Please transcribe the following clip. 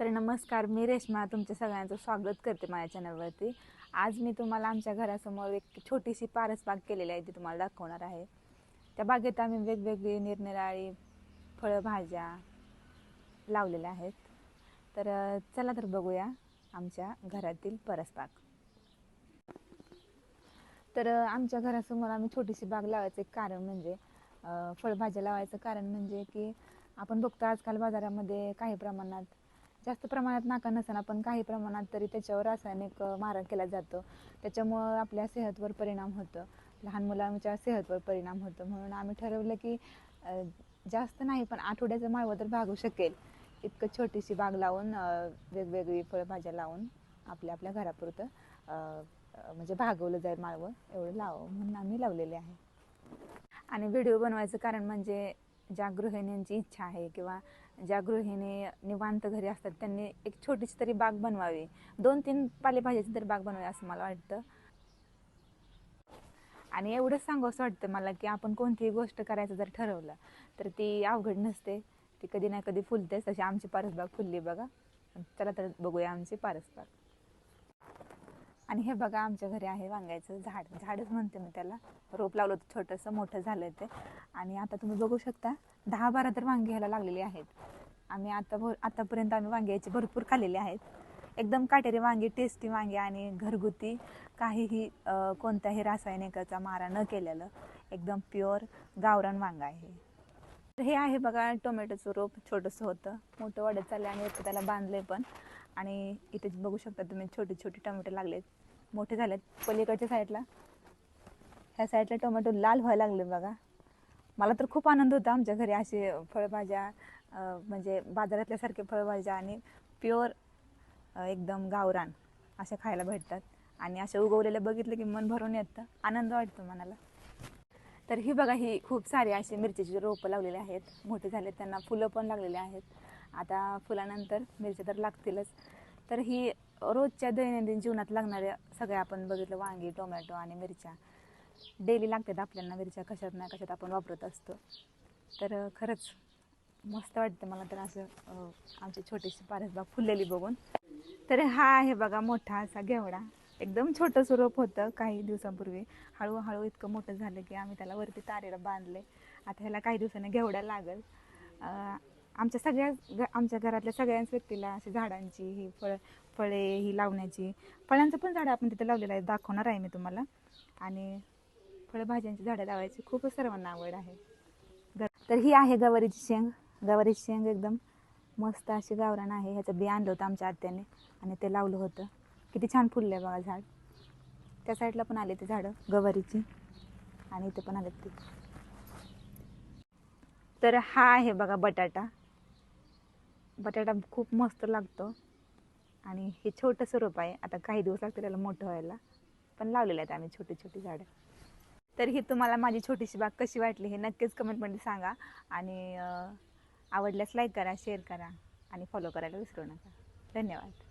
तर नमस्कार मी रेश्मा तुमच्या सगळ्यांचं स्वागत करते माझ्या चॅनलवरती. आज मी तुम्हाला आमच्या घरासमोर एक छोटीशी पारस बाग केलेली आहे ती तुम्हाला दाखवणार आहे. त्या बागेत आम्ही वेगवेगळी निरनिराळी फळभाज्या लावलेल्या आहेत. तर चला तर बघूया आमच्या घरातील परसबाग. तर आमच्या घरासमोर आम्ही छोटीशी बाग लावायचं एक कारण म्हणजे फळभाज्या लावायचं कारण म्हणजे की आपण बघतो आजकाल बाजारामध्ये काही प्रमाणात जास्त प्रमाणात नाका नसताना पण काही प्रमाणात तरी त्याच्यावर रासायनिक मारण मारा केला जातो. त्याच्यामुळं आपल्या सेहतवर परिणाम होतो. लहान मुलांच्या सेहतवर परिणाम होतो. म्हणून आम्ही ठरवलं की जास्त नाही पण आठवड्याचं माळवं तर भागू शकेल. इतकं छोटीशी बाग लावून वेगवेगळी फळभाज्या लावून आपल्या आपल्या घरापुरतं म्हणजे भागवलं जाईल माळवं. एवढं लावं म्हणून आम्ही लावलेले आहे. आणि व्हिडिओ बनवायचं कारण म्हणजे ज्या गृहिणींची इच्छा आहे किंवा ज्या गृहिणी निवांत घरी असतात त्यांनी एक छोटीशी तरी बाग बनवावी. दोन तीन पालेभाज्याची तरी बाग बनवावी असं मला वाटतं. आणि एवढंच सांगू असं वाटतं मला की आपण कोणतीही गोष्ट करायचं जर ठरवलं तर ती अवघड नसते. ती कधी ना कधी फुलतेच तशी आमची परसबाग फुलली बघा. चला तर बघूया आमची परसबाग. आणि हे बघा आमच्या घरी आहे वांग्याचं झाड. झाडच म्हणते मी त्याला. रोप लावलं होतं छोटंसं मोठं झालं ते. आणि आता तुम्ही बघू शकता दहा बारा तर वांगी ह्याला लागलेली आहेत. आम्ही आता भर आतापर्यंत आम्ही वांग्याचे भरपूर खाल्लेली आहेत. एकदम काटेरी वांगी टेस्टी वांगी आणि घरगुती काहीही कोणत्याही रासायनिकाचा मारा न केलेलं एकदम प्युअर गावरान वांग आहे तर हे आहे बघा टोमॅटोचं रोप छोटंसं होतं. मोठं वाढत चाललं आणि त्याला बांधले पण. आणि इथे बघू शकता तुम्ही छोटे छोटे टोमॅटो लागलेत. मोठे झालेत. पलीकडच्या साईडला ह्या साईडला टोमॅटो लाल व्हायला लागले बघा. मला तर खूप आनंद होता आमच्या घरी असे फळभाज्या म्हणजे बाजारातल्यासारखे फळभाज्या आणि प्युअर एकदम गावरान अशा खायला भेटतात. आणि अशा उगवलेल्या बघितलं की मन भरून येतं. आनंद वाटतो मनाला. तर ही बघा ही खूप सारी अशी मिरचीची रोपं लावलेली आहेत. मोठे झाले त्यांना फुलं पण लागलेली आहेत. आता फुलानंतर मिरच्या तर लागतीलच. तर ही रोजच्या दैनंदिन जीवनात लागणाऱ्या सगळ्या आपण बघितलं वांगी टोमॅटो आणि मिरच्या. डेली लागतात आपल्याला मिरच्या कशात ना कशात आपण वापरत असतो. तर खरंच मस्त वाटतं मला तर असं आमची छोटीशी पारसबाग फुललेली बघून. तर हा आहे बघा मोठा असा घेवडा. एकदम छोटंसं रोप होतं काही दिवसांपूर्वी. हळूहळू इतकं मोठं झालं की आम्ही त्याला वरती तारेला बांधले. आता ह्याला काही दिवसांनी घेवडा लागल. आमच्या सगळ्या ग आमच्या घरातल्या सगळ्याच व्यक्तीला अशी झाडांची ही फळ फळे ही लावण्याची फळांचं पण झाडं आपण तिथे लावलेलं आहे दाखवणार आहे मी तुम्हाला. आणि फळभाज्यांची झाडं लावायची खूपच सर्वांना आवड आहे. ग- तर ही आहे गवारीची शेंग. गवारीची शेंग एकदम मस्त अशी गावरान आहे. ह्याचं बी आणलं होतं आमच्या आत्याने आणि ते लावलं होतं. किती छान फुललं आहे बघा झाड. त्या साईडला पण आले ते झाडं गवारीची. आणि इथे पण आले ते. तर हा आहे बघा बटाटा. बटाटा खूप मस्त लागतो. आणि हे छोटंसं रोप आहे. आता काही दिवस लागतील त्याला मोठं व्हायला. पण लावलेलं आहेत आम्ही छोटी छोटी झाडं. तर ही तुम्हाला माझी छोटीशी बाग कशी वाटली हे नक्कीच कमेंटमध्ये सांगा. आणि आवडल्यास लाईक करा शेअर करा आणि फॉलो करायला विसरू नका. धन्यवाद.